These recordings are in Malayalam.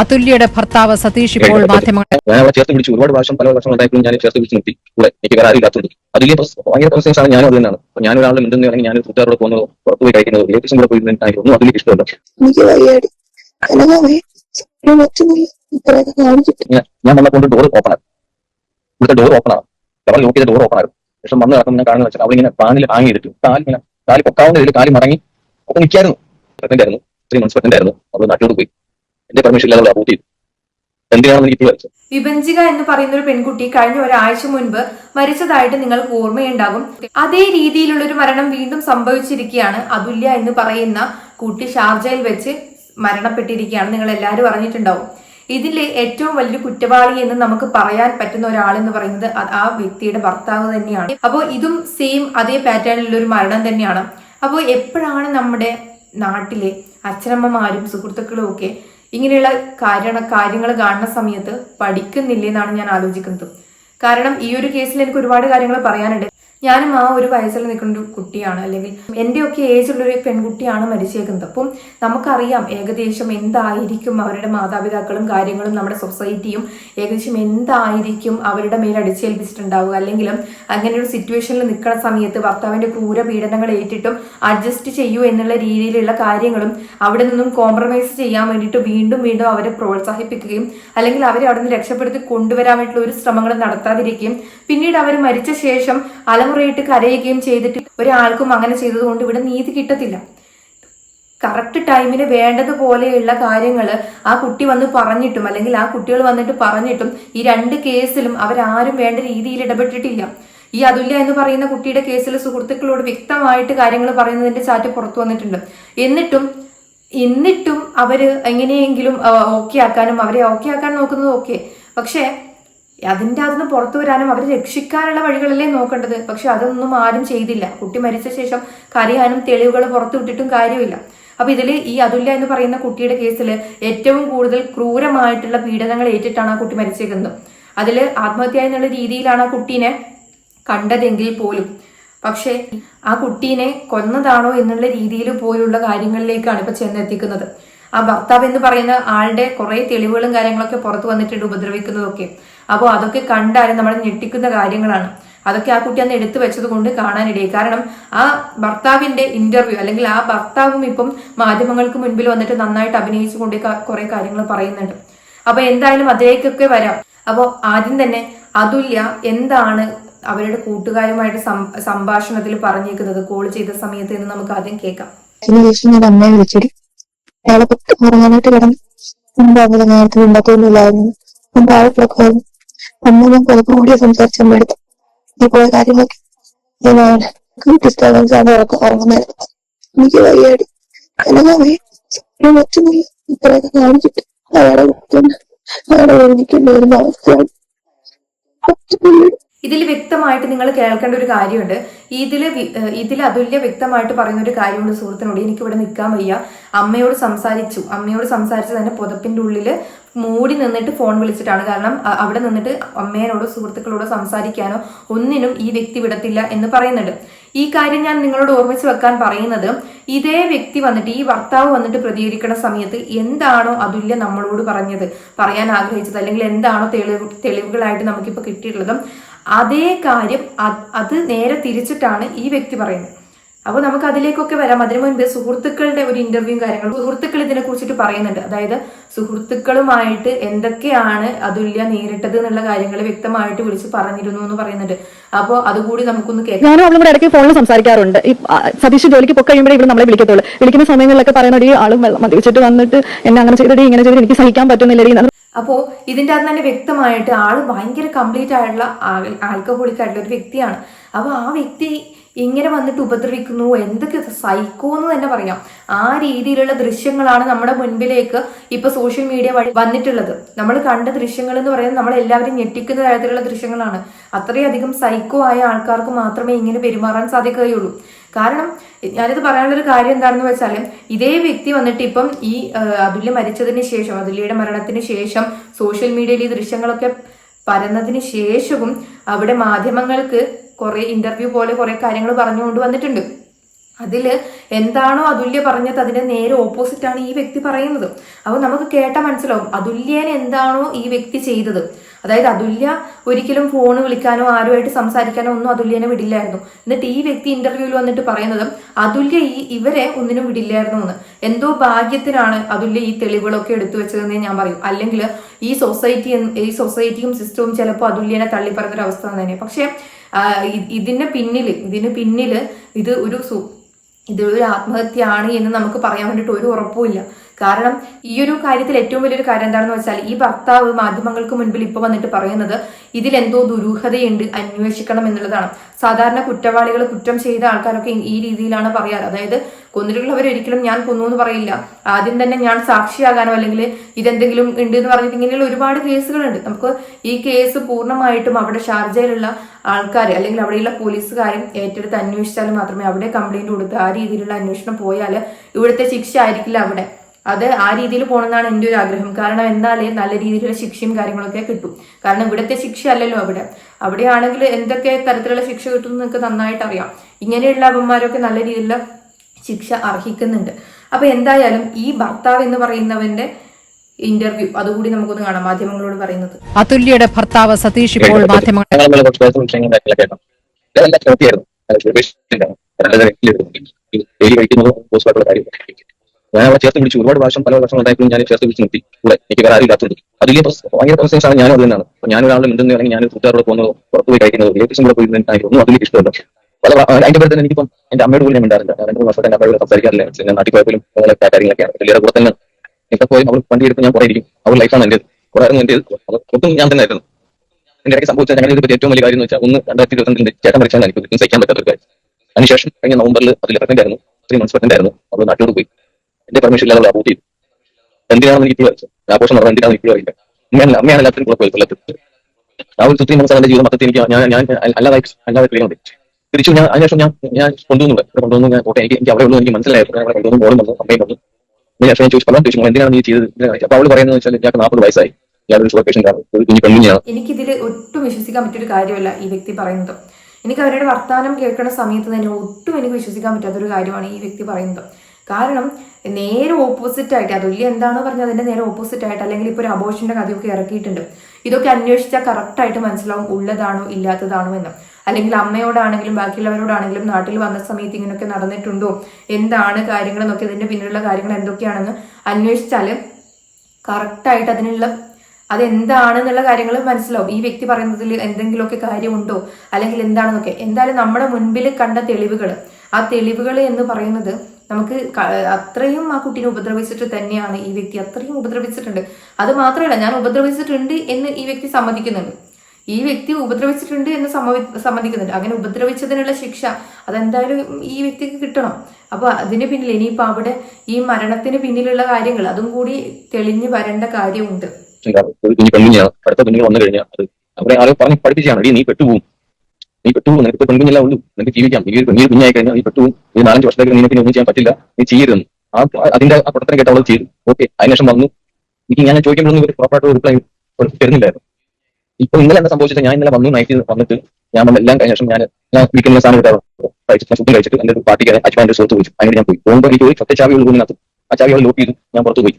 അതുല്യയുടെ ഭർത്താവ് സതീഷ് ഇപ്പോൾ മാധ്യമങ്ങളെ ഞാൻ അവളെ ചേർത്ത് പിടിച്ചു. ഒരുപാട് പ്രാവശ്യം പല വർഷം ഞാൻ ചേർത്ത് പിടിച്ച് നിർത്തി. കൂടെ എനിക്ക് വേറെ ആരും ഇല്ലാത്തത് അതിലെ ഭയങ്കര പ്രശ്നമാണ് ഞാനും അത് തന്നെയാണ് ഞാൻ ഞാൻ മിണ്ടുന്ന അല്ലെങ്കിൽ ഞാൻ കൂട്ടുകാരോട് പോകുന്നത് പുറത്തു പോയി കഴിക്കുന്നത് റിലേറ്റീവ്സും കൂടെ പോയി ഒന്നും അതിലേക്ക് ഇഷ്ടമല്ല. ഞാൻ വന്നപ്പോൾ ഡോർ ഓപ്പൺ ആക്കും ഇവിടുത്തെ ഡോർ ഓപ്പൺ ആകും ലോക്ക് ചെയ്ത ഡോർ ഓപ്പൺ ആകും പക്ഷെ വന്ന് നടക്കുമ്പോൾ ഞാൻ കാണുന്ന വെച്ചാൽ അവളിങ്ങനെ പാനിൽ ഹാങ്ങി ചെയ്തിട്ട്. കാലി പൊക്കാവുന്ന കാൽ മടങ്ങി ഒക്കെ നിൽക്കായിരുന്നു. പ്രഗ്നന്റ് ആയിരുന്നു. ത്രീ മന്ത്സ് പ്രഗ്നന്റ് ആയിരുന്നു. അവൾ നാട്ടിലോട്ട് പോയി. എന്റെ പെർമിഷൻ ഇല്ലാതെ അവൾ ചെയ്തു. എന്തിനാണെന്ന് എനിക്ക് മനസ്സിലായി. വിഭജിക എന്ന് പറയുന്ന ഒരു പെൺകുട്ടി കഴിഞ്ഞ ഒരാഴ്ച മുൻപ് മരിച്ചതായിട്ട് നിങ്ങൾക്ക് ഓർമ്മയുണ്ടാകും. അതേ രീതിയിലുള്ള ഒരു മരണം വീണ്ടും സംഭവിച്ചിരിക്കുകയാണ് അതുല്യ എന്ന് പറയുന്ന കുട്ടി ഷാർജയിൽ വെച്ച് മരണപ്പെട്ടിരിക്കുകയാണ് നിങ്ങൾ എല്ലാവരും അറിഞ്ഞിട്ടുണ്ടാവും. ഇതിൽ ഏറ്റവും വലിയ കുറ്റവാളി എന്ന് നമുക്ക് പറയാൻ പറ്റുന്ന ഒരാൾ എന്ന് പറയുന്നത് ആ വ്യക്തിയുടെ ഭർത്താവ് തന്നെയാണ്. അപ്പോൾ ഇതും സെയിം അതേ പാറ്റേണിലുള്ള ഒരു മരണം തന്നെയാണ്. അപ്പോൾ എപ്പോഴാണ് നമ്മുടെ നാട്ടിലെ അച്ഛനമ്മമാരും സുഹൃത്തുക്കളും ഒക്കെ ഇങ്ങനെയുള്ള കാര്യ കാര്യങ്ങൾ കാണുന്ന സമയത്ത് പഠിക്കുന്നില്ലേ എന്നാണ് ഞാൻ ആലോചിക്കുന്നത്. കാരണം ഈ ഒരു കേസിൽ എനിക്ക് ഒരുപാട് കാര്യങ്ങൾ പറയാനുണ്ട്. ഞാനും ആ ഒരു വയസ്സിൽ നിൽക്കുന്ന ഒരു കുട്ടിയാണ്. അല്ലെങ്കിൽ എന്റെയൊക്കെ ഏജ് ഒരു പെൺകുട്ടിയാണ് മരിച്ചേക്കുന്നത്. അപ്പം നമുക്കറിയാം ഏകദേശം എന്തായിരിക്കും അവരുടെ മാതാപിതാക്കളും കാര്യങ്ങളും നമ്മുടെ സൊസൈറ്റിയും ഏകദേശം എന്തായിരിക്കും അവരുടെ മേൽ അടിച്ചേൽപ്പിച്ചിട്ടുണ്ടാവുക. അല്ലെങ്കിൽ അങ്ങനെ ഒരു സിറ്റുവേഷനിൽ നിൽക്കുന്ന സമയത്ത് ഭർത്താവിന്റെ ക്രൂര പീഡനങ്ങൾ ഏറ്റിട്ടും അഡ്ജസ്റ്റ് ചെയ്യൂ എന്നുള്ള രീതിയിലുള്ള കാര്യങ്ങളും അവിടെ നിന്നും കോംപ്രമൈസ് ചെയ്യാൻ വേണ്ടിയിട്ട് വീണ്ടും വീണ്ടും അവരെ പ്രോത്സാഹിപ്പിക്കുകയും അല്ലെങ്കിൽ അവരെ അവിടെ നിന്ന് രക്ഷപ്പെടുത്തി കൊണ്ടുവരാൻ വേണ്ടിയിട്ടുള്ള ഒരു ശ്രമങ്ങൾ നടത്താതിരിക്കുകയും പിന്നീട് അവർ മരിച്ച ശേഷം അലമുറയിട്ട് കരയുകയും ചെയ്തിട്ട് ഒരാൾക്കും അങ്ങനെ ചെയ്തതുകൊണ്ട് ഇവിടെ നീതി കിട്ടത്തില്ല. കറക്റ്റ് ടൈമിന് വേണ്ടതുപോലെയുള്ള കാര്യങ്ങൾ ആ കുട്ടി വന്ന് പറഞ്ഞിട്ടും അല്ലെങ്കിൽ ആ കുട്ടികൾ വന്നിട്ട് പറഞ്ഞിട്ടും ഈ രണ്ട് കേസിലും അവരാരും വേണ്ട രീതിയിൽ ഇടപെട്ടിട്ടില്ല. ഈ അതുല്യ എന്ന് പറയുന്ന കുട്ടിയുടെ കേസിൽ സുഹൃത്തുക്കളോട് വ്യക്തമായിട്ട് കാര്യങ്ങൾ പറയുന്നതിന്റെ ചാറ്റ് പുറത്തു വന്നിട്ടുണ്ട്. എന്നിട്ടും എന്നിട്ടും അവർ എങ്ങനെയെങ്കിലും ഓക്കെ ആക്കാനും അവരെ ഓക്കെ ആക്കാൻ നോക്കുന്നത് ഓക്കെ പക്ഷേ അതിന്റെ അതിന് പുറത്തു വരാനും അവരെ രക്ഷിക്കാനുള്ള വഴികളല്ലേ നോക്കേണ്ടത്. പക്ഷെ അതൊന്നും ആരും ചെയ്തില്ല. കുട്ടി മരിച്ച ശേഷം കരയാനും തെളിവുകൾ പുറത്തു വിട്ടിട്ടും കാര്യമില്ല. അപ്പൊ ഇതിൽ ഈ അതുല്യ എന്ന് പറയുന്ന കുട്ടിയുടെ കേസിൽ ഏറ്റവും കൂടുതൽ ക്രൂരമായിട്ടുള്ള പീഡനങ്ങൾ ഏറ്റിട്ടാണ് ആ കുട്ടി മരിച്ചേക്കുന്നത്. അതിൽ ആത്മഹത്യ എന്നുള്ള രീതിയിലാണ് ആ കുട്ടീനെ കണ്ടതെങ്കിൽ പോലും. പക്ഷേ ആ കുട്ടീനെ കൊന്നതാണോ എന്നുള്ള രീതിയിൽ പോലുള്ള കാര്യങ്ങളിലേക്കാണ് ഇപ്പൊ ചെന്നെത്തിക്കുന്നത്. ആ ഭർത്താവ് എന്ന് പറയുന്ന ആളുടെ കുറെ തെളിവുകളും കാര്യങ്ങളൊക്കെ പുറത്തു വന്നിട്ടുണ്ട് ഉപദ്രവിക്കുന്നതൊക്കെ. അപ്പോൾ അതൊക്കെ കണ്ടാലും നമ്മൾ ഞെട്ടിക്കുന്ന കാര്യങ്ങളാണ്. അതൊക്കെ ആ കുട്ടി അന്ന് എടുത്തു വെച്ചത് കൊണ്ട് കാണാനിടയായി. കാരണം ആ ഭർത്താവിന്റെ ഇന്റർവ്യൂ അല്ലെങ്കിൽ ആ ഭർത്താവും ഇപ്പം മാധ്യമങ്ങൾക്ക് മുൻപിൽ വന്നിട്ട് നന്നായിട്ട് അഭിനയിച്ചു കൊണ്ട് കുറെ കാര്യങ്ങൾ പറയുന്നുണ്ട്. അപ്പൊ എന്തായാലും അതിലേക്കൊക്കെ വരാം. അപ്പോൾ ആദ്യം തന്നെ അതുല്യ എന്താണ് അവരുടെ കൂട്ടുകാരുമായിട്ട് സംഭാഷണത്തിൽ പറഞ്ഞേക്കുന്നത് കോൾ ചെയ്ത സമയത്ത് എന്ന് നമുക്ക് ആദ്യം കേൾക്കാം. ഞാൻ അമ്മയെ ഉറങ്ങാനായിട്ട് കിടന്നു നേരത്തെ ഉണ്ടാക്കുന്നില്ലായിരുന്നു അമ്മ ഞാൻ പുറത്ത് കൂടിയ സംസാരിച്ച അമ്മ എടുത്തു കാര്യങ്ങളൊക്കെ ഞാൻ ഡിസ്റ്റർബൻസ് ആണ് ഉറങ്ങുന്നത്. എനിക്ക് വയ്യാടി ഞാൻ പറ്റുന്നില്ല ഇത്രയൊക്കെ കാണിച്ചിട്ട് അയാളെ അയാളെ ഒരുമിക്കേണ്ടി വരുന്ന അവസ്ഥയാണ്. പറ്റുന്നില്ല ഇതിൽ വ്യക്തമായിട്ട് നിങ്ങൾ കേൾക്കേണ്ട ഒരു കാര്യമുണ്ട്. ഇതിൽ ഇതിൽ അതുല്യ വ്യക്തമായിട്ട് പറയുന്ന ഒരു കാര്യമുണ്ട് സുഹൃത്തിനോട്. എനിക്ക് ഇവിടെ നിൽക്കാൻ വയ്യ. അമ്മയോട് സംസാരിച്ചു. അമ്മയോട് സംസാരിച്ച് തന്നെ പുതപ്പിന്റെ ഉള്ളിൽ മൂടി നിന്നിട്ട് ഫോൺ വിളിച്ചിട്ടാണ്. കാരണം അവിടെ നിന്നിട്ട് അമ്മേനോടോ സുഹൃത്തുക്കളോടോ സംസാരിക്കാനോ ഒന്നിനും ഈ വ്യക്തി വിടത്തില്ല എന്ന് പറയുന്നുണ്ട്. ഈ കാര്യം ഞാൻ നിങ്ങളോട് ഓർമ്മിച്ച് വെക്കാൻ പറയുന്നത് ഇതേ വ്യക്തി വന്നിട്ട് ഈ ഭർത്താവ് വന്നിട്ട് പ്രതികരിക്കുന്ന സമയത്ത് എന്താണോ അതുല്യ നമ്മളോട് പറഞ്ഞത് പറയാൻ ആഗ്രഹിച്ചത് അല്ലെങ്കിൽ എന്താണോ തെളിവ് തെളിവുകളായിട്ട് നമുക്കിപ്പോൾ കിട്ടിയിട്ടുള്ളത് അതേ കാര്യം അത് നേരെ തിരിച്ചിട്ടാണ് ഈ വ്യക്തി പറയുന്നത്. അപ്പോൾ നമുക്ക് അതിലേക്കൊക്കെ വരാം. അതിനു മുൻപ് സുഹൃത്തുക്കളുടെ ഒരു ഇന്റർവ്യൂ കാര്യങ്ങൾ സുഹൃത്തുക്കൾ ഇതിനെ കുറിച്ചിട്ട് പറയുന്നുണ്ട്. അതായത് സുഹൃത്തുക്കളുമായിട്ട് എന്തൊക്കെയാണ് അതുല്യ നേരിട്ടത് എന്നുള്ള കാര്യങ്ങൾ വ്യക്തമായിട്ട് വിളിച്ച് പറഞ്ഞിരുന്നു എന്ന് പറയുന്നുണ്ട്. അപ്പോൾ അതുകൂടി നമുക്കൊന്ന് കേൾക്കാം. ഞാനും അവളും ഇടയ്ക്ക് ഫോണിൽ സംസാരിക്കാറുണ്ട്. ഈ സതീഷ് ജോലിക്ക് പൊക്കെ കഴിയുമ്പോഴേ ഇവിടെ നമ്മളെ വിളിക്കത്തുള്ളൂ. വിളിക്കുന്ന സമയങ്ങളിലൊക്കെ പറയുന്ന ഒരു ആളും മദ്യപിച്ചിട്ട് വന്നിട്ട് എന്നെ അങ്ങനെ ചെയ്തിട്ട് ഇങ്ങനെ ചെയ്തിട്ട് എനിക്ക് സഹിക്കാൻ പറ്റുന്നില്ല അപ്പോൾ ഇതിന്റെ അകത്ത് തന്നെ വ്യക്തമായിട്ട് ആൾ ഭയങ്കര കംപ്ലീറ്റ് ആയിട്ടുള്ള ആൽക്കഹോളിക് ആയിട്ടുള്ള ഒരു വ്യക്തിയാണ്. അപ്പോൾ ആ വ്യക്തി ഇങ്ങനെ വന്നിട്ട് ഉപദ്രവിക്കുന്നു എന്തൊക്കെ സൈക്കോ എന്ന് തന്നെ പറയാം. ആ രീതിയിലുള്ള ദൃശ്യങ്ങളാണ് നമ്മുടെ മുൻപിലേക്ക് ഇപ്പൊ സോഷ്യൽ മീഡിയ വഴി വന്നിട്ടുള്ളത്. നമ്മൾ കണ്ട ദൃശ്യങ്ങൾ എന്ന് പറയുന്നത് നമ്മൾ എല്ലാവരും ഞെട്ടിക്കുന്ന തരത്തിലുള്ള ദൃശ്യങ്ങളാണ്. അത്രയധികം സൈക്കോ ആയ ആൾക്കാർക്ക് മാത്രമേ ഇങ്ങനെ പെരുമാറാൻ സാധിക്കുകയുള്ളൂ. കാരണം ഞാനിത് പറയാനുള്ളൊരു കാര്യം എന്താണെന്ന് വെച്ചാൽ ഇതേ വ്യക്തി വന്നിട്ട് ഇപ്പം ഈ അതുല്യ മരിച്ചതിന് ശേഷം അതുല്യയുടെ മരണത്തിന് ശേഷം സോഷ്യൽ മീഡിയയിൽ ഈ ദൃശ്യങ്ങളൊക്കെ പരന്നതിന് ശേഷവും അവിടെ മാധ്യമങ്ങൾക്ക് കുറെ ഇന്റർവ്യൂ പോലെ കുറെ കാര്യങ്ങൾ പറഞ്ഞുകൊണ്ട് വന്നിട്ടുണ്ട്. അതിൽ എന്താണോ അതുല്യ പറഞ്ഞത് അതിന്റെ നേരെ ഓപ്പോസിറ്റ് ആണ് ഈ വ്യക്തി പറയുന്നത്. അപ്പൊ നമുക്ക് കേട്ടാൽ മനസ്സിലാവും അതുല്യൻ എന്താണോ ഈ വ്യക്തി ചെയ്തത്. അതായത് അതുല്യ ഒരിക്കലും ഫോൺ വിളിക്കാനോ ആരുമായിട്ട് സംസാരിക്കാനോ ഒന്നും അതുല്യനെ വിടില്ലായിരുന്നു. എന്നിട്ട് ഈ വ്യക്തി ഇന്റർവ്യൂവിൽ വന്നിട്ട് പറയുന്നത് അതുല്യ ഈ ഇവരെ ഒന്നിനും വിടില്ലായിരുന്നു എന്ന് എന്തോ ഭാഗ്യത്തിനാണ് അതുല്യ ഈ തെളിവുകളൊക്കെ എടുത്തു വെച്ചതെന്ന് ഞാൻ പറയും. അല്ലെങ്കിൽ ഈ സൊസൈറ്റി ഈ സൊസൈറ്റിയും സിസ്റ്റവും ചിലപ്പോൾ അതുല്യനെ തള്ളി പറയുന്ന ഒരു അവസ്ഥ തന്നെ പക്ഷെ ഇതിന്റെ പിന്നിൽ ഇതിന് പിന്നിൽ ഇത് ഒരു ഇതൊരു ആത്മഹത്യയാണ് എന്ന് നമുക്ക് പറയാൻ വേണ്ടിയിട്ട് ഒരു ഉറപ്പുമില്ല കാരണം ഈ ഒരു കാര്യത്തിൽ ഏറ്റവും വലിയൊരു കാര്യം എന്താണെന്ന് വെച്ചാൽ ഈ ഭർത്താവ് മാധ്യമങ്ങൾക്ക് മുൻപിൽ ഇപ്പൊ വന്നിട്ട് പറയുന്നത് ഇതിലെന്തോ ദുരൂഹതയുണ്ട് അന്വേഷിക്കണം എന്നുള്ളതാണ്. സാധാരണ കുറ്റവാളികൾ കുറ്റം ചെയ്ത ആൾക്കാരൊക്കെ ഈ രീതിയിലാണ് പറയാറ്. അതായത് കൊന്നിട്ടുള്ളവർ ഒരിക്കലും ഞാൻ കൊന്നു എന്ന് പറയില്ല. ആദ്യം തന്നെ ഞാൻ സാക്ഷിയാകാനോ അല്ലെങ്കിൽ ഇതെന്തെങ്കിലും ഉണ്ട് എന്ന് പറഞ്ഞിട്ട് ഇങ്ങനെയുള്ള ഒരുപാട് കേസുകളുണ്ട്. നമുക്ക് ഈ കേസ് പൂർണമായിട്ടും അവിടെ ഷാർജയിലുള്ള ആൾക്കാർ അല്ലെങ്കിൽ അവിടെയുള്ള പോലീസുകാരും ഏറ്റെടുത്ത് അന്വേഷിച്ചാൽ മാത്രമേ അവിടെ കംപ്ലൈന്റ് കൊടുത്ത് ആ രീതിയിലുള്ള അന്വേഷണം പോയാൽ ഇവിടുത്തെ ശിക്ഷ ആയിരിക്കില്ല അവിടെ. അത് ആ രീതിയിൽ പോകണമെന്നാണ് എന്റെ ഒരു ആഗ്രഹം. കാരണം എന്നാലേ നല്ല രീതിയിലുള്ള ശിക്ഷയും കാര്യങ്ങളൊക്കെ കിട്ടും. കാരണം ഇവിടുത്തെ ശിക്ഷ അല്ലല്ലോ അവിടെ. അവിടെയാണെങ്കിൽ എന്തൊക്കെ തരത്തിലുള്ള ശിക്ഷ കിട്ടും എന്ന് നിങ്ങൾക്ക് നന്നായിട്ട് അറിയാം ഇങ്ങനെയുള്ള അവന്മാരൊക്കെ നല്ല രീതിയിലുള്ള ശിക്ഷ അർഹിക്കുന്നുണ്ട്. അപ്പൊ എന്തായാലും ഈ ഭർത്താവ് എന്ന് പറയുന്നവന്റെ ഇന്റർവ്യൂ അതുകൂടി നമുക്കൊന്ന് കാണാം മാധ്യമങ്ങളോട് പറയുന്നത്. അതുല്യയുടെ ഭർത്താവ് സതീഷ് ഇപ്പോൾ മാധ്യമങ്ങളെ ഞാൻ ചേർത്ത് പിടിച്ചു. ഒരുപാട് പ്രാവശ്യം പല വർഷം ഉണ്ടായപ്പോഴും ഞാൻ ചേർത്ത് പിടിച്ച് നിർത്തി. കൂടെ എനിക്ക് വേറെ ആരും ഇല്ലാത്തത് അതിലെ ഭയങ്കര പ്രശ്നം ആണ് ഞാനും അത് തന്നെയാണ് ഞാൻ ഒരാളെ മിണ്ടുന്ന അല്ലെങ്കിൽ ഞാൻ കൂട്ടുകാരോട് പോകുന്നത് പുറത്ത് പോയി കഴിക്കുന്നത് റിലേറ്റീവ്സും കൂടെ പോയി ഒന്നും അതിലേക്ക് ഇഷ്ടമല്ല. പല അതിന്റെ പേര് തന്നെ എനിക്കിപ്പം എന്റെ അമ്മയോട് പോലും ഞാൻ ഞാൻ രണ്ട് മൂന്ന് വർഷത്തെ എന്റെ അമ്മയോട് സംസാരിക്കാറില്ല. ഞാൻ നാട്ടിൽ പോയപ്പോഴും അങ്ങനെ കാര്യങ്ങളൊക്കെയാണ് വലിയ കൂടെ തന്നെ എനിക്ക് പോയി അവൾ വണ്ടി എടുത്ത് ഞാൻ കുറെ ഇരിക്കും അവൾ ലൈഫാണ് എന്റെ കുറെ എന്റെ ഒട്ടും ഞാൻ തന്നെ ആയിരുന്നു. എന്റെ ഇടയ്ക്ക് സംഭവിച്ച ഞങ്ങൾ ഇതിപ്പോൾ ഏറ്റവും വലിയ കാര്യം എന്ന് വെച്ചാൽ ഒന്ന് രണ്ടായിരത്തി ഇരുപത്തിരണ്ടിന്റെ ചേട്ടൻ പരീക്ഷ എനിക്ക് സഹിക്കാൻ പറ്റാത്ത ഒരു കാര്യം. അതിനുശേഷം കഴിഞ്ഞ നവംബറിൽ അതിൽ പ്രഗ്നന്റ് ആയിരുന്നു. ത്രീ മന്ത്സ് പ്രഗ്നന്റ് ആയിരുന്നു. അവൾ നാട്ടിലോട്ട് പോയി. എന്റെ പെർമിഷൻ ഇല്ലാതെ അവിടെ അബൂട്ട് ചെയ്തു. എന്തിനാണെന്ന് എനിക്ക് അറിയില്ല. ആഘോഷം നടന്നത് എന്തിനാണെന്ന് ഇപ്പോഴും അറിയില്ല. അമ്മയാണ് അമ്മയാണ് എല്ലാത്തിനും കുഴപ്പമില്ല കൊല്ലത്ത്. ആ ഒരു ത്രീ മനസ്സാണ് എന്റെ ജീവിതം മൊത്തത്തിൽ എനിക്ക് ഞാൻ ഞാൻ അല്ലാതെ അല്ലാതെ ക്ലിയർ തിരിച്ചു ഞാൻ അതിനുശേഷം ഞാൻ ഞാൻ കൊണ്ടുവന്നു ഇവിടെ. കൊണ്ടുവന്നു ഞാൻ കോട്ടെ എനിക്ക് എനിക്ക് അവിടെ ഉള്ളൂ എനിക്ക് മനസ്സിലായിരുന്നു ഞാൻ കൊണ്ടുവന്നു മോളും വന്നു അമ്മയും വന്നു. അതിനുശേഷം ഞാൻ ചോദിച്ചു പറഞ്ഞു ചോദിച്ചു എന്തിനാണ് നീ ചെയ്തത്? എന്തിനാണ്?" അപ്പൊ അവൾ പറയുന്നത് വെച്ചാൽ ഞാൻ നാൽപ്പത് വയസ്സായി. എനിക്കിതിൽ ഒട്ടും വിശ്വസിക്കാൻ പറ്റിയൊരു കാര്യമല്ല ഈ വ്യക്തി പറയുന്നത്. എനിക്ക് അവരുടെ വർത്തമാനം കേൾക്കുന്ന സമയത്ത് തന്നെ ഒട്ടും എനിക്ക് വിശ്വസിക്കാൻ പറ്റാത്തൊരു കാര്യമാണ് ഈ വ്യക്തി പറയുന്നത്. കാരണം നേരെ ഓപ്പോസിറ്റ് ആയിട്ട് അതുല്യ എന്താണോ പറഞ്ഞാൽ അതിന്റെ നേരെ ഓപ്പോസിറ്റ് ആയിട്ട് അല്ലെങ്കിൽ ഇപ്പോൾ ഒരു അബോഷന്റെ കഥയൊക്കെ ഇറക്കിയിട്ടുണ്ട്. ഇതൊക്കെ അന്വേഷിച്ചാൽ കറക്റ്റായിട്ട് മനസ്സിലാവും ഉള്ളതാണോ ഇല്ലാത്തതാണോ എന്ന്. അല്ലെങ്കിൽ അമ്മയോടാണെങ്കിലും ബാക്കിയുള്ളവരോടാണെങ്കിലും നാട്ടിൽ വന്ന സമയത്ത് ഇങ്ങനെയൊക്കെ നടന്നിട്ടുണ്ടോ എന്താണ് കാര്യങ്ങൾ എന്നൊക്കെ അതിന്റെ പിന്നിലുള്ള കാര്യങ്ങൾ എന്തൊക്കെയാണെന്ന് അന്വേഷിച്ചാൽ കറക്റ്റായിട്ട് അതിനുള്ള അതെന്താണെന്നുള്ള കാര്യങ്ങൾ മനസ്സിലാവും. ഈ വ്യക്തി പറയുന്നതിൽ എന്തെങ്കിലുമൊക്കെ കാര്യമുണ്ടോ അല്ലെങ്കിൽ എന്താണെന്നൊക്കെ. എന്തായാലും നമ്മുടെ മുൻപിൽ കണ്ട തെളിവുകൾ ആ തെളിവുകൾ എന്ന് പറയുന്നത് നമുക്ക് അത്രയും ആ കുട്ടീനെ ഉപദ്രവിച്ചിട്ട് തന്നെയാണ് ഈ വ്യക്തി അത്രയും ഉപദ്രവിച്ചിട്ടുണ്ട്. അത് മാത്രമല്ല ഞാൻ ഉപദ്രവിച്ചിട്ടുണ്ട് എന്ന് ഈ വ്യക്തി സമ്മതിക്കുന്നുണ്ട്. ഈ വ്യക്തി ഉപദ്രവിച്ചിട്ടുണ്ട് എന്ന് സമ്മതി സമ്മതിക്കുന്നുണ്ട്. അങ്ങനെ ഉപദ്രവിച്ചതിനുള്ള ശിക്ഷ അതെന്തായാലും ഈ വ്യക്തിക്ക് കിട്ടണം. അപ്പൊ അതിന് പിന്നിൽ ഇനിയിപ്പോ അവിടെ ഈ മരണത്തിന് പിന്നിലുള്ള കാര്യങ്ങൾ അതും കൂടി തെളിഞ്ഞു വരേണ്ട കാര്യമുണ്ട്. ഒരു വന്നു കഴിഞ്ഞാൽ അത് പഠിപ്പിച്ചാണ് "എടീ, നീ പെട്ടുപോകും. നീ പെട്ടുപോകും നിനക്ക് പെൺകുഞ്ഞല്ല ഉള്ളൂ. നിനക്ക് ജീവിക്കാം. നീ ഒരു നീ കുഞ്ഞായി കഴിഞ്ഞാൽ നീ പെട്ടുപോകും നീ നാലഞ്ച് വർഷത്തേക്ക് നിനക്ക് ഒന്നും ചെയ്യാൻ പറ്റില്ല. നീ ചെയ്യരുതെന്ന്. ആ അതിന്റെ ആ പ്രവർത്തനം കേട്ട് അവൾ ചെയ്തു. ഓക്കെ അതിനുശേഷം വന്നു എനിക്ക് ഞാൻ ചോദിക്കുമ്പോഴൊന്നും ഒരു പ്രോപ്പറായിട്ട് റിപ്ലൈ തരുന്നില്ലായിരുന്നു. ഇപ്പൊ ഇന്നലെ എന്താ സംഭവിച്ചത്? ഞാൻ ഇന്നലെ വന്നു നൈറ്റ് വന്നിട്ട് ഞാൻ വന്ന എല്ലാം കഴിഞ്ഞ ശേഷം ഞാൻ ഞാൻ വീട്ടിലുള്ള സാധനം എടുത്താൽ കഴിച്ചിട്ട് ഫുഡ് കഴിച്ചിട്ട് എന്റെ ഒരു പാർട്ടിക്ക് അച്ഛന്റെ സുഹൃത്ത് വിളിച്ചു. അങ്ങനെ ഞാൻ പോയി. പോകുമ്പോൾ എനിക്ക് ഒരു ഒറ്റ ചാവി ഉള്ളതിനകത്ത് ആ ചാവി അവൾ ലോക്ക് ചെയ്തു. ഞാൻ പുറത്തു പോയി.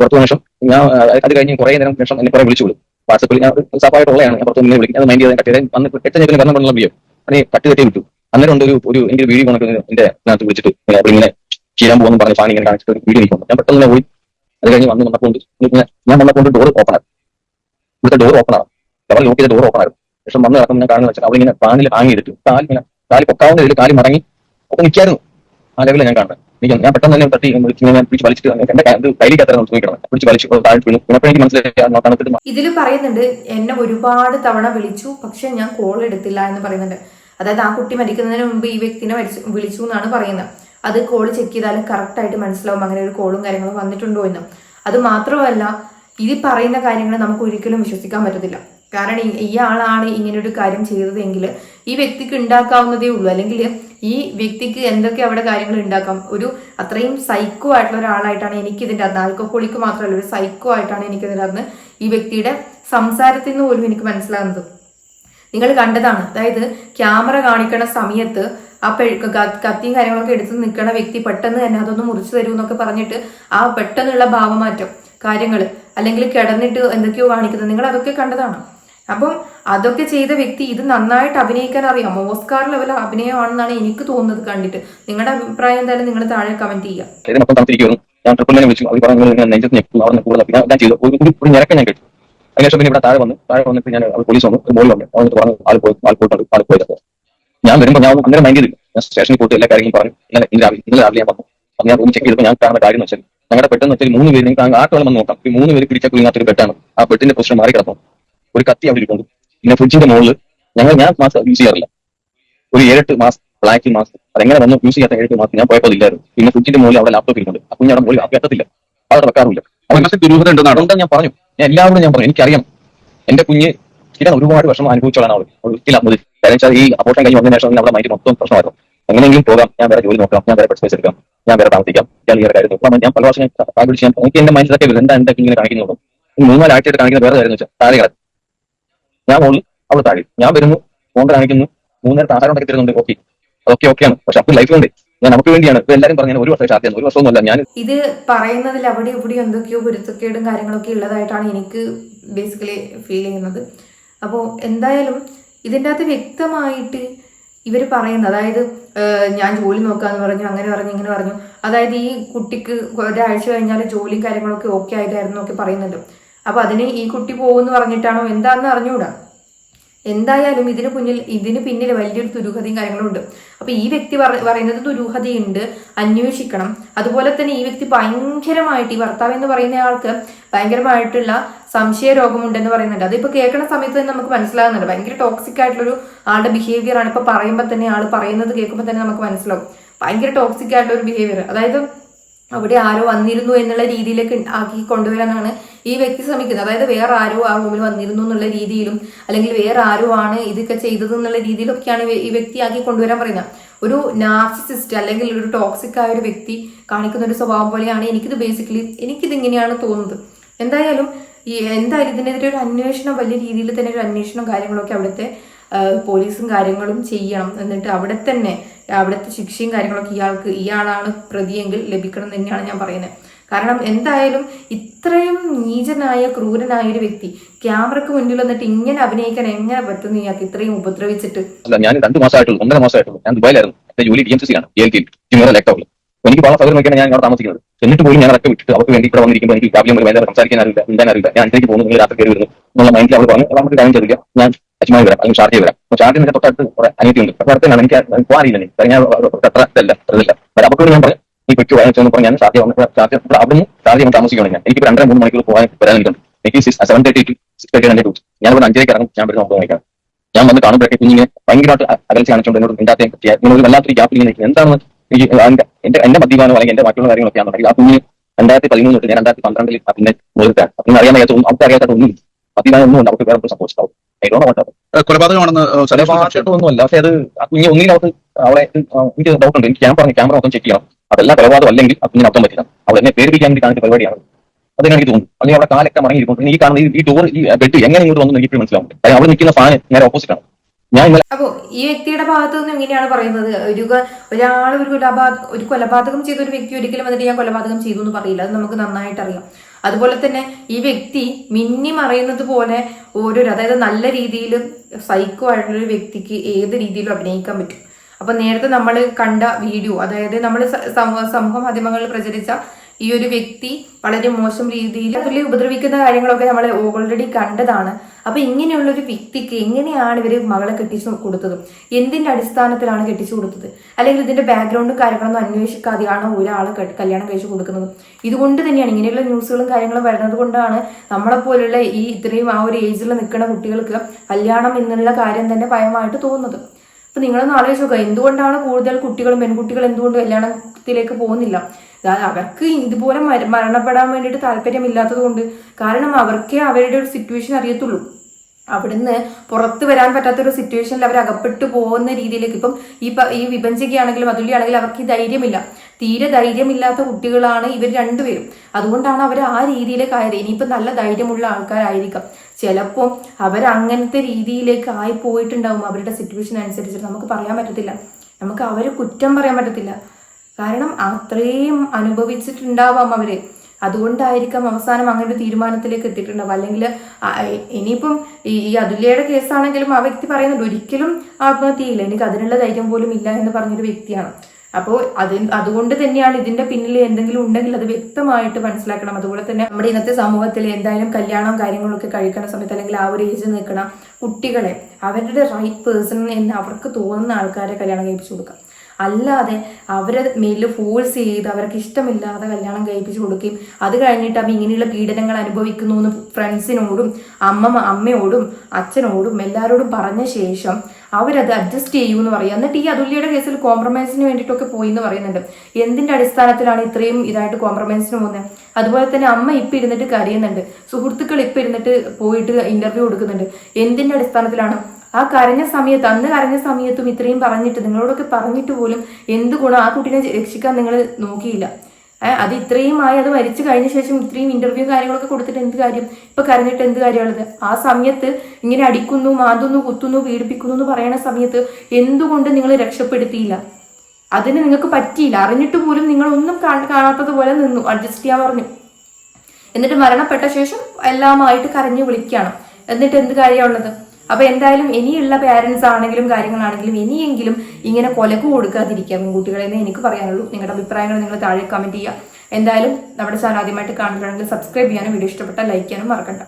പുറത്തു പോയ ശേഷം ഞാൻ അത് കഴിഞ്ഞ് കുറെ നേരം ശേഷം എന്നെ കുറെ വിളിച്ചു വാട്സപ്പിൽ ഞാൻ സഫായിട്ടുള്ളതാണ് ഞാൻ പുറത്ത് വിളിക്കും. അത് മൈൻഡ് ചെയ്ത് കട്ട് ചെയ്താൽ വന്ന് എട്ട് ഞെക്കിന് കാരണം കൊണ്ടുള്ള വീഡിയോ അങ്ങനെ കട്ട് കെട്ടി വിട്ടു. അന്നേരം ഉണ്ട് ഒരു ഒരു ഒരു വീഡിയോ കണക്ക് എന്റെ അതിനകത്ത് വിളിച്ചിട്ട് ഇങ്ങനെ ചെയ്യാൻ പോകുന്നു പറഞ്ഞ് ഫാൻ ഇങ്ങനെ കാണിച്ചിട്ട് ഒരു വീഡിയോ എനിക്ക് വന്നു. ഞാൻ പെട്ടെന്ന് പോയി അത് കഴിഞ്ഞ് വന്ന് വന്നപ്പോൾ ഞാൻ വന്നപ്പോൾ ഡോർ ഓപ്പൺ ആകും ഇവിടുത്തെ ഡോർ ഓപ്പൺ ആണ് അവർ ലോക്ക് ചെയ്ത ഡോർ ഓപ്പൺ ആയിരുന്നു. പക്ഷെ വന്ന് നടക്കുമ്പോൾ ഞാൻ കാണുന്ന വെച്ചാൽ അവരിങ്ങനെ ഫാനിൽ ഹാങ് ചെയ്തിട്ട് കാലിങ്ങനെ കാലി കാൽ പൊക്കാവുന്ന ഇതിൽ കാലി മടങ്ങി ഒക്കെ നിൽക്കായിരുന്നു. ആ ലെവലിൽ ഞാൻ കാണുന്നത്. എനിക്ക് ഞാൻ പെട്ടെന്ന് തന്നെ തട്ടി ഞാൻ പിടിച്ച് വലിച്ചിട്ട് എന്റെ ഇത് കയ്യിലേക്കത്ര തൂക്കിക്കണം പിടിച്ച് വലിച്ചു താഴെ വീണു. എനിക്ക് മനസ്സിലായി ഇതിൽ പറയുന്നുണ്ട് എന്നെ ഒരുപാട് തവണ വിളിച്ചു പക്ഷെ ഞാൻ കോൾ എടുത്തില്ല എന്ന് പറയുന്നുണ്ട്. അതായത് ആ കുട്ടി മരിക്കുന്നതിന് മുമ്പ് ഈ വ്യക്തിനെ വിളിച്ചു എന്നാണ് പറയുന്നത്. അത് കോൾ ചെക്ക് ചെയ്താലും കറക്റ്റ് ആയിട്ട് മനസ്സിലാവും അങ്ങനെ ഒരു കോളും കാര്യങ്ങളും വന്നിട്ടുണ്ടോ എന്നും. അത് മാത്രമല്ല ഈ പറയുന്ന കാര്യങ്ങൾ നമുക്ക് ഒരിക്കലും വിശ്വസിക്കാൻ പറ്റത്തില്ല. കാരണം ആളാണ് ഇങ്ങനെ ഒരു കാര്യം ചെയ്തതെങ്കിൽ ഈ വ്യക്തിക്ക് ഉണ്ടാക്കാവുന്നതേ ഉള്ളൂ. അല്ലെങ്കിൽ ഈ വ്യക്തിക്ക് എന്തൊക്കെ അവിടെ കാര്യങ്ങൾ ഉണ്ടാക്കാം. ഒരു അത്രയും സൈക്കോ ആയിട്ടുള്ള ഒരാളായിട്ടാണ് എനിക്ക് ഇതിന്റെ അകത്ത് ആൽക്കഹോളിക്ക് മാത്രമല്ല ഒരു സൈക്കോ ആയിട്ടാണ് എനിക്ക് ഇതിന്റെ അകത്ത് ഈ വ്യക്തിയുടെ സംസാരത്തിൽ നിന്ന് പോലും എനിക്ക് മനസ്സിലാകുന്നത്. നിങ്ങൾ കണ്ടതാണ്. അതായത് ക്യാമറ കാണിക്കണ സമയത്ത് ആ പെ കത്തിയും കാര്യങ്ങളൊക്കെ എടുത്ത് നിൽക്കണ വ്യക്തി പെട്ടെന്ന് തന്നെ അതൊന്ന് മുറിച്ചു തരൂ എന്നൊക്കെ പറഞ്ഞിട്ട് ആ പെട്ടെന്നുള്ള ഭാവമാറ്റം കാര്യങ്ങൾ അല്ലെങ്കിൽ കിടന്നിട്ട് എന്തൊക്കെയോ കാണിക്കുന്നത്. നിങ്ങൾ അതൊക്കെ കണ്ടതാണ്. അപ്പം അതൊക്കെ ചെയ്ത വ്യക്തി ഇത് നന്നായിട്ട് അഭിനയിക്കാൻ അറിയാം. ഓസ്കാർ ലെവൽ അഭിനയമാണെന്നാണ് എനിക്ക് തോന്നുന്നത് കണ്ടിട്ട്. നിങ്ങളുടെ അഭിപ്രായം എന്തായാലും നിങ്ങൾ താഴെ കമന്റ് ചെയ്യാം ഞാൻ ട്രിപ്പിൾ ലൈനെ വിളിച്ചു. അവർ പറഞ്ഞു നിങ്ങൾ നെഞ്ചത്ത് ഞെക്കും. അവിടെ കൂടുതൽ പിന്നെ ഞാൻ ചെയ്തു. ഒരു ഒരു- ഞരക്കം ഞാൻ അതിനുശേഷം പിന്നെ ഇവിടെ താഴെ വന്ന് താഴെ വന്നിട്ട് ഞാൻ അവർ പോലീസ് വന്നു. മോളിൽ വന്നു. വന്നിട്ട് പറഞ്ഞു ആൾ പോയി ആൾ പോയിട്ടുണ്ട്. ആൾ പോയത് ഞാൻ വരുമ്പോൾ ഞാൻ അന്നേരം മൈൻഡ് ചെയ്തില്ല. ഞാൻ സ്റ്റേഷനിൽ പോയിട്ട് എല്ലാ കാര്യങ്ങളും പറഞ്ഞു. ഇന്നലെ ഇന്ന് രാവിലെ ഇന്നലെ രാവിലെ ഞാൻ വന്നു. അപ്പം ഞാൻ ഒന്ന് ചെക്ക് ചെയ്തപ്പോൾ ഞാൻ കാണുന്ന കാര്യം എന്ന് വെച്ചാൽ ഞങ്ങളുടെ പെട്ടെന്ന് വെച്ചാൽ മൂന്ന് പേര് നിങ്ങൾക്ക് ആട്ടുകൾ വന്ന് നോക്കാം. ഈ മൂന്ന് പേര് പിടിച്ച കുഴിനകത്തൊരു പെട്ടാണ് ആ ബെഡിന്റെ പ്രശ്നം മാറി കിടന്നു ഒരു കത്തി അവിടെ ഇരിക്കുന്നു പിന്നെ ഫ്രിഡ്ജിന്റെ മുകളിൽ ഞങ്ങൾ ഞാൻ മാസ്ക് യൂസ് ചെയ്യാറില്ല. ഒരു ഏഴെട്ട് മാസ്ക് ബ്ലാക്ക് മാസ്ക് അതെങ്ങനെ വന്നു യൂസ് ചെയ്യാത്ത ഏഴെട്ട് മാസം ഞാൻ പോയപ്പോൾ ഇല്ലായിരുന്നു. പിന്നെ ഫ്രിഡ്ജിന്റെ മുകളിൽ അവിടെ ലാപ്ടോപ്പ് ഇരിക്കുന്നുണ്ട് അപ്പൊ ഞാൻ മുകളിൽ എത്തത്തില്ല. അവിടെ വെക്കാറില്ല ദുരൂഹത ഉണ്ടെന്നാണ് ഞാൻ പറഞ്ഞു. ഞാൻ എല്ലാവരും ഞാൻ പറഞ്ഞു. എനിക്കറിയാം. എന്റെ കുഞ്ഞ് സ്ഥിരം ഒരുപാട് വർഷം അനുഭവിച്ചോളാണ് അവൾ ഒരിക്കലും അത് കാരണം വെച്ചാൽ ഈ അപ്പോഷം കഴിഞ്ഞ് വന്നതിന് ശേഷം അവിടെ മൈൻഡ് മൊത്തം പ്രശ്നമായിരുന്നു. എങ്ങനെയെങ്കിലും പോകാം. ഞാൻ വേറെ ജോലി നോക്കാം. ഞാൻ വേറെ സ്പേസ് എടുക്കാം. ഞാൻ വേറെ താമസിക്കാം. ഞാൻ ഈ ഒരു കാര്യം നോക്കാം ഞാൻ പല വർഷം ഞാൻ എനിക്ക് എന്റെ സെറ്റ് എന്താ എന്റെ ഇങ്ങനെ കാണിക്കുന്നുള്ളൂ. മൂന്നാലാഴ്ചയായിട്ട് കാണിക്കുന്ന വേറെ കാര്യം വെച്ചാൽ. താഴെ കിടക്കും. ഞാൻ മുകളിൽ അവൾ താഴെ. ഞാൻ വരുന്നു ഫോൺ കാണിക്കുന്നു മൂന്നേരത്തെ ആഹാരം ഉണ്ടാക്കി തരുന്നുണ്ട്. ഓക്കെ അതൊക്കെ ഓക്കെയാണ് പക്ഷെ അപ്പോൾ ഉണ്ട്. ഞാൻ നമുക്ക് വേണ്ടിയാണ്. ഇപ്പൊ എല്ലാവരും പറഞ്ഞു ഒരു വർഷം ഷാർട്ട് ഒരു വർഷമൊന്നുമല്ല. ഞാൻ ഇത് പറയുന്നതിൽ അവിടെ ഇവിടെ എന്തൊക്കെയോ ഗുരുത്തക്കേടും കാര്യങ്ങളൊക്കെ ഉള്ളതായിട്ടാണ് എനിക്ക് ബേസിക്കലി ഫീൽ ചെയ്യുന്നത്. അപ്പോൾ എന്തായാലും ഇതിന്റെ അകത്ത് വ്യക്തമായിട്ട് ഇവർ പറയുന്നത് അതായത് ഞാൻ ജോലി നോക്കാന്ന് പറഞ്ഞു അങ്ങനെ പറഞ്ഞു ഇങ്ങനെ പറഞ്ഞു. അതായത് ഈ കുട്ടിക്ക് ഒരാഴ്ച കഴിഞ്ഞാൽ ജോലിയും കാര്യങ്ങളൊക്കെ ഓക്കെ ആയതായിരുന്നു ഒക്കെ പറയുന്നുണ്ട്. അപ്പോൾ അതിന് ഈ കുട്ടി പോകുമെന്ന് പറഞ്ഞിട്ടാണോ? എന്താണെന്ന് അറിഞ്ഞുകൂടാ എന്തായാലും ഇതിന് പിന്നിൽ ഇതിന് പിന്നിൽ വലിയൊരു ദുരൂഹതയും കാര്യങ്ങളും ഉണ്ട് അപ്പൊ ഈ വ്യക്തി പറ- പറയുന്നത് ദുരൂഹതയുണ്ട്. അന്വേഷിക്കണം. അതുപോലെ തന്നെ ഈ വ്യക്തി ഭയങ്കരമായിട്ട് ഈ ഭർത്താവ് എന്ന് പറയുന്ന ആൾക്ക് ഭയങ്കരമായിട്ടുള്ള സംശയ രോഗമുണ്ടെന്ന് പറയുന്നുണ്ട്. അതിപ്പോ കേൾക്കുന്ന സമയത്ത് തന്നെ നമുക്ക് മനസ്സിലാകുന്നുണ്ട്. ഭയങ്കര ടോക്സിക് ആയിട്ടുള്ളൊരു ആളുടെ ബിഹേവിയർ ആണ് ഇപ്പൊ പറയുമ്പോൾ തന്നെ ആൾ പറയുന്നത് കേൾക്കുമ്പോൾ തന്നെ നമുക്ക് മനസ്സിലാവും. ഭയങ്കര ടോക്സിക് ആയിട്ടുള്ള ഒരു ബിഹേവിയർ അതായത് അവിടെ ആരോ വന്നിരുന്നു എന്നുള്ള രീതിയിലേക്ക് ആക്കി കൊണ്ടുവരാനാണ് ഈ വ്യക്തി ശ്രമിക്കുന്നത്. അതായത് വേറെ ആരോ ആ റൂമിൽ വന്നിരുന്നു എന്നുള്ള രീതിയിലും അല്ലെങ്കിൽ വേറെ ആരോ ആണ് ഇതൊക്കെ ചെയ്തത് എന്നുള്ള രീതിയിലൊക്കെയാണ് ഈ വ്യക്തിയാക്കി കൊണ്ടുവരാൻ പറയുന്നത്. ഒരു നാർസിസിസ്റ്റ് അല്ലെങ്കിൽ ഒരു ടോക്സിക് ആയ ഒരു വ്യക്തി കാണിക്കുന്ന ഒരു സ്വഭാവം പോലെയാണ് എനിക്കിത് ബേസിക്കലി എനിക്കിത് ഇങ്ങനെയാണ് തോന്നുന്നത്. എന്തായാലും ഈ എന്തായാലും ഇതിനെതിരെ ഒരു അന്വേഷണം വലിയ രീതിയിൽ തന്നെ ഒരു അന്വേഷണം കാര്യങ്ങളൊക്കെ അവിടുത്തെ പോലീസും കാര്യങ്ങളും ചെയ്യണം. എന്നിട്ട് അവിടെ തന്നെ അവിടുത്തെ ശിക്ഷയും കാര്യങ്ങളൊക്കെ ഇയാൾക്ക് ഇയാളാണ് പ്രതിയെങ്കിൽ ലഭിക്കണം തന്നെയാണ് ഞാൻ പറയുന്നത്. കാരണം എന്തായാലും ഇത്രയും നീചനായ ക്രൂരനായ ഒരു വ്യക്തി ക്യാമറക്ക് മുന്നിൽ വന്നിട്ട് ഇങ്ങനെ അഭിനയിക്കാൻ എങ്ങനെ പറ്റുന്നു ഇയാൾക്ക്? ഇത്രയും ഉപദ്രവിച്ചിട്ട്. ഞാൻ രണ്ട് മാസമായിട്ടുള്ളൂ ഒന്നര മാസമായിട്ടുള്ളൂ. ഞാൻ ദുബായിലായിരുന്നു. എന്റെ ജോലി ഡി എം സി ആണ് എൽ ടി ചിങ്ങറ ലാപ്ടോപ്പിൽ. എനിക്ക് വളരെ സൗകര്യം നോക്കിയാണ് ഞാൻ അവിടെ താമസിക്കുന്നത്. എന്നിട്ട് പോലും ഞാൻ അടക്കം വിട്ടിട്ട് അവർക്ക് വേണ്ടി ഇവിടെ വന്നിരിക്കുമ്പോൾ എനിക്ക് രാവിലെ മുതൽ വൈകുന്നേരം സംസാരിക്കാൻ അറിയില്ല മിണ്ടാൻ അറിയില്ല. ഞാൻ അഞ്ചേക്ക് പോകുന്നു നിങ്ങൾ രാത്രി കയറി വരുന്നു എന്നുള്ള മൈൻഡിൽ അവൾ പറഞ്ഞു "അത് നമുക്ക് കാര്യം ചെയ്തില്ല. ഞാൻ അജ്മായി വരാം. അല്ലെങ്കിൽ ഷാർജി വരാം. അപ്പോൾ ഷാർജി നിന്റെ തൊട്ടടുത്ത് അനിയത്തിയുണ്ട്. അപ്പോൾ അടുത്താണ് എനിക്ക് പോകാനില്ല നീ ഞാൻ അത്ര ഇതല്ല ഇതല്ല അപ്പോൾ അവർക്ക് ഞാൻ പറഞ്ഞു നീ പെട്ടി വാങ്ങിച്ചെന്ന് പറഞ്ഞാൽ ഞാൻ സാധ്യ അപ്പോൾ അവിടുന്ന് ഷാർജി വന്ന് താമസിക്കുകയാണ് ഞാൻ. എനിക്ക് രണ്ടര മൂന്ന് മണിക്കൂർ പോകാൻ വരാൻ നിൽക്കുന്നുണ്ട് എനിക്ക് seven thirty to six thirty എന്റെ ഡ്യൂട്ടി ഞാൻ ഇവിടെ അഞ്ചരയ്ക്ക് ഇറങ്ങും. ഞാൻ വരുന്ന ഒമ്പത് മണിക്കാണ്. ഞാൻ വന്ന് കാണുമ്പോഴേ കുഞ്ഞിനെ ഭയങ്കരമായിട്ട് അകൽച്ച കാണിച്ചുകൊണ്ട് എന്നോട് മിണ്ടാത്ത ഇങ്ങനെ ഒരു വല്ലാത്തൊരു ഗ്യാപ്പിൽ ഇങ്ങനെ നിൽക്കുന്നത് എന്താണ് എനിക്ക് എന്റെ എന്റെ മദ്യപാനം അല്ലെങ്കിൽ എന്റെ മറ്റുള്ള കാര്യങ്ങളൊക്കെ ആണെന്നുണ്ടെങ്കിൽ ആ കുഞ്ഞ് രണ്ടായിരത്തി പതിമൂന്ന് തൊട്ട് ഞാൻ രണ്ടായിരത്തി പന്ത്രണ്ടിൽ അതിന്റെ മുതൽക്കാൻ അതിന് അറിയാൻ ഒന്നും അവർക്ക് അറിയാത്ത ഒന്നും മദ്യപാനം ഒന്നും ഉണ്ട് അവർക്ക് വേറെ ഏഹ് കൊലപാതകമാണെന്ന് കൊലപാതകമൊന്നുമല്ല. പക്ഷെ അത് കുഞ്ഞ് ഒന്നിനകത്ത് അവളെ എനിക്ക് ഡൗട്ട് ഉണ്ട്. എനിക്ക് ഞാൻ പറഞ്ഞു ക്യാമറ മൊത്തം ചെക്ക് ചെയ്യണം. അതല്ല കൊലപാതകം അല്ലെങ്കിൽ ആ കുഞ്ഞിന് അർത്ഥം പറ്റില്ല. അവൾ എന്നെ പേരിപ്പിക്കാൻ വേണ്ടി കാണിച്ച പരിപാടിയാണ് അതിന് എനിക്ക് തോന്നുന്നു? അല്ലെങ്കിൽ അവിടെ കാലൊക്കെ മടങ്ങിയിരിക്കും ഈ കാണുന്ന ഈ- ഡോർ ഈ ബെഡ് എങ്ങനെ ഇങ്ങോട്ട് വന്നു എനിക്ക് മനസ്സിലാവും കാര്യം അവിടെ നിൽക്കുന്ന ഫാൻ നേരെ ഓപ്പോസിറ്റ് ആണ്. അപ്പോൾ ഈ വ്യക്തിയുടെ ഭാഗത്തു നിന്ന് ഇങ്ങനെയാണ് പറയുന്നത്? ഒരു ഒരാൾ ഒരു കൊലപാതകം ഒരു കൊലപാതകം ചെയ്ത ഒരു വ്യക്തി ഒരിക്കലും വന്നിട്ട് ഞാൻ കൊലപാതകം ചെയ്തു എന്ന് പറയില്ല. അത് നമുക്ക് നന്നായിട്ട് അറിയാം. അതുപോലെ തന്നെ ഈ വ്യക്തി മിന്നി മറയുന്നത് പോലെ ഓരോരോ അതായത് നല്ല രീതിയിൽ സൈക്കോ ആയിട്ടുള്ള ഒരു വ്യക്തിക്ക് ഏത് രീതിയിലും അഭിനയിക്കാൻ പറ്റും. അപ്പൊ നേരത്തെ നമ്മൾ കണ്ട വീഡിയോ അതായത് നമ്മൾ സമൂഹ മാധ്യമങ്ങളിൽ പ്രചരിച്ച ഈ ഒരു വ്യക്തി വളരെ മോശം രീതിയിൽ പുള്ളി ഉപദ്രവിക്കുന്ന കാര്യങ്ങളൊക്കെ നമ്മൾ ഓൾറെഡി കണ്ടതാണ്. അപ്പൊ ഇങ്ങനെയുള്ള ഒരു വ്യക്തിക്ക് എങ്ങനെയാണ് ഇവർ മകളെ കെട്ടിച്ചു കൊടുത്തത്? എന്തിന്റെ അടിസ്ഥാനത്തിലാണ് കെട്ടിച്ചു കൊടുത്തത്? അല്ലെങ്കിൽ ഇതിന്റെ ബാക്ക്ഗ്രൗണ്ടും കാര്യങ്ങളൊന്നും അന്വേഷിക്കാതെയാണ് ഒരാൾ കല്യാണം കഴിച്ചു കൊടുക്കുന്നത്? ഇതുകൊണ്ട് തന്നെയാണ് ഇങ്ങനെയുള്ള ന്യൂസുകളും കാര്യങ്ങളും വരുന്നത് കൊണ്ടാണ് നമ്മളെ പോലുള്ള ഈ ഇത്രയും ആ ഒരു ഏജിൽ നിൽക്കുന്ന കുട്ടികൾക്ക് കല്യാണം എന്നുള്ള കാര്യം തന്നെ ഭയമായിട്ട് തോന്നുന്നത്. അപ്പൊ നിങ്ങളൊന്ന് ആലോചിച്ച് നോക്കുക എന്തുകൊണ്ടാണ് കൂടുതൽ കുട്ടികളും പെൺകുട്ടികളും എന്തുകൊണ്ട് കല്യാണത്തിലേക്ക് പോകുന്നില്ല? അവർക്ക് ഇതുപോലെ മര- മരണപ്പെടാൻ വേണ്ടിയിട്ട് താല്പര്യമില്ലാത്തത് കൊണ്ട് കാരണം അവർക്കേ അവരുടെ ഒരു സിറ്റുവേഷൻ അറിയത്തുള്ളൂ. അവിടുന്ന് പുറത്ത് വരാൻ പറ്റാത്തൊരു സിറ്റുവേഷനിൽ അവർ അകപ്പെട്ടു പോകുന്ന രീതിയിലേക്ക് ഇപ്പം ഈ ഈ വിഭജിക്കുകയാണെങ്കിലും അതുല്യാണെങ്കിലും അവർക്ക് ഈ ധൈര്യമില്ല. തീരെ ധൈര്യമില്ലാത്ത കുട്ടികളാണ് ഇവർ രണ്ടുപേരും. അതുകൊണ്ടാണ് അവർ ആ രീതിയിലേക്ക് ആയത്. ഇനിയിപ്പോൾ നല്ല ധൈര്യമുള്ള ആൾക്കാരായിരിക്കാം. ചിലപ്പോൾ അവർ അങ്ങനത്തെ രീതിയിലേക്ക് ആയി പോയിട്ടുണ്ടാവും. അവരുടെ സിറ്റുവേഷൻ അനുസരിച്ച് നമുക്ക് പറയാൻ പറ്റത്തില്ല. നമുക്ക് അവരെ കുറ്റം പറയാൻ പറ്റത്തില്ല. കാരണം അത്രയും അനുഭവിച്ചിട്ടുണ്ടാവാം അവർ. അതുകൊണ്ടായിരിക്കാം അവസാനം അങ്ങനെ ഒരു തീരുമാനത്തിലേക്ക് എത്തിയിട്ടുണ്ടാവും അല്ലെങ്കിൽ ഇനിയിപ്പം ഈ അതുല്യയുടെ കേസാണെങ്കിലും ആ വ്യക്തി പറയുന്നുണ്ട് ഒരിക്കലും ആത്മഹത്യയില്ല. എനിക്ക് അതിനുള്ള ധൈര്യം പോലും ഇല്ല എന്ന് പറഞ്ഞൊരു വ്യക്തിയാണ്. അപ്പോൾ അത് അതുകൊണ്ട് തന്നെയാണ് ഇതിന്റെ പിന്നിൽ എന്തെങ്കിലും ഉണ്ടെങ്കിൽ അത് വ്യക്തമായിട്ട് മനസ്സിലാക്കണം. അതുപോലെ തന്നെ നമ്മുടെ ഇന്നത്തെ സമൂഹത്തിൽ എന്തായാലും കല്യാണം കാര്യങ്ങളൊക്കെ കഴിക്കണ സമയത്ത് അല്ലെങ്കിൽ ആ ഒരു ഏജ് നിൽക്കണം കുട്ടികളെ അവരുടെ റൈറ്റ് പേഴ്സൺ എന്ന് അവർക്ക് തോന്നുന്ന ആൾക്കാരെ കല്യാണം കഴിപ്പിച്ചു കൊടുക്കാം. അല്ലാതെ അവരെ മേലിൽ ഫോഴ്സ് ചെയ്ത് അവർക്ക് ഇഷ്ടമില്ലാതെ കല്യാണം കഴിപ്പിച്ചു കൊടുക്കുകയും അത് കഴിഞ്ഞിട്ട് അവ ഇങ്ങനെയുള്ള പീഡനങ്ങൾ അനുഭവിക്കുന്നു എന്ന് ഫ്രണ്ട്സിനോടും അമ്മ അമ്മയോടും അച്ഛനോടും എല്ലാവരോടും പറഞ്ഞ ശേഷം അവരത് അഡ്ജസ്റ്റ് ചെയ്യൂ എന്ന് പറയും എന്നിട്ട് ഈ അതുല്യയുടെ കേസിൽ കോംപ്രമൈസിന് വേണ്ടിയിട്ടൊക്കെ പോയി എന്ന് പറയുന്നുണ്ട്. എന്തിന്റെ അടിസ്ഥാനത്തിലാണ് ഇത്രയും ഇതായിട്ട് കോംപ്രമൈസിന് പോകുന്നത് അതുപോലെ തന്നെ അമ്മ ഇപ്പൊ ഇരുന്നിട്ട് കരയുന്നുണ്ട്. സുഹൃത്തുക്കൾ ഇപ്പൊ ഇരുന്നിട്ട് പോയിട്ട് ഇന്റർവ്യൂ കൊടുക്കുന്നുണ്ട്. എന്തിന്റെ അടിസ്ഥാനത്തിലാണ് ആ കരഞ്ഞ സമയത്ത് അന്ന് കരഞ്ഞ സമയത്തും ഇത്രയും പറഞ്ഞിട്ട് നിങ്ങളോടൊക്കെ പറഞ്ഞിട്ട് പോലും എന്ത് ഗുണം ആ കുട്ടീനെ രക്ഷിക്കാൻ നിങ്ങൾ നോക്കിയില്ല. അത് ഇത്രയും ആയി അത് മരിച്ചു കഴിഞ്ഞ ശേഷം ഇത്രയും ഇന്റർവ്യൂ കാര്യങ്ങളൊക്കെ കൊടുത്തിട്ട് എന്ത് കാര്യം? ഇപ്പൊ കരഞ്ഞിട്ട് എന്ത് കാര്യമുള്ളത് ആ സമയത്ത് ഇങ്ങനെ അടിക്കുന്നു മാതുന്നു കുത്തുന്നു പീഡിപ്പിക്കുന്നു എന്ന് പറയുന്ന സമയത്ത് എന്തുകൊണ്ട് നിങ്ങൾ രക്ഷപ്പെടുത്തിയില്ല? അതിന് നിങ്ങൾക്ക് പറ്റിയില്ല. അറിഞ്ഞിട്ട് പോലും നിങ്ങൾ ഒന്നും കാണാത്തതുപോലെ നിന്നു അഡ്ജസ്റ്റ് ചെയ്യാൻ പറഞ്ഞു. എന്നിട്ട് മരണപ്പെട്ട ശേഷം എല്ലാമായിട്ട് കരഞ്ഞു വിളിക്കുകയാണ് എന്നിട്ട് എന്ത് കാര്യമുള്ളത് അപ്പൊ എന്തായാലും ഇനിയുള്ള പാരന്റ്സ് ആണെങ്കിലും കാര്യങ്ങളാണെങ്കിലും ഇനിയെങ്കിലും ഇങ്ങനെ കൊലക്ക് കൊടുക്കാതിരിക്കുക പെൺകുട്ടികളെ എന്ന് എനിക്ക് പറയാനുള്ളൂ. നിങ്ങളുടെ അഭിപ്രായങ്ങൾ നിങ്ങൾ താഴെ കമന്റ് ചെയ്യുക. എന്തായാലും നമ്മുടെ ചാനൽ ആദ്യമായിട്ട് കാണുകയാണെങ്കിൽ സബ്സ്ക്രൈബ് ചെയ്യാനും വീഡിയോ ഇഷ്ടപ്പെട്ട ലൈക്ക് ചെയ്യാനും മറക്കണ്ട.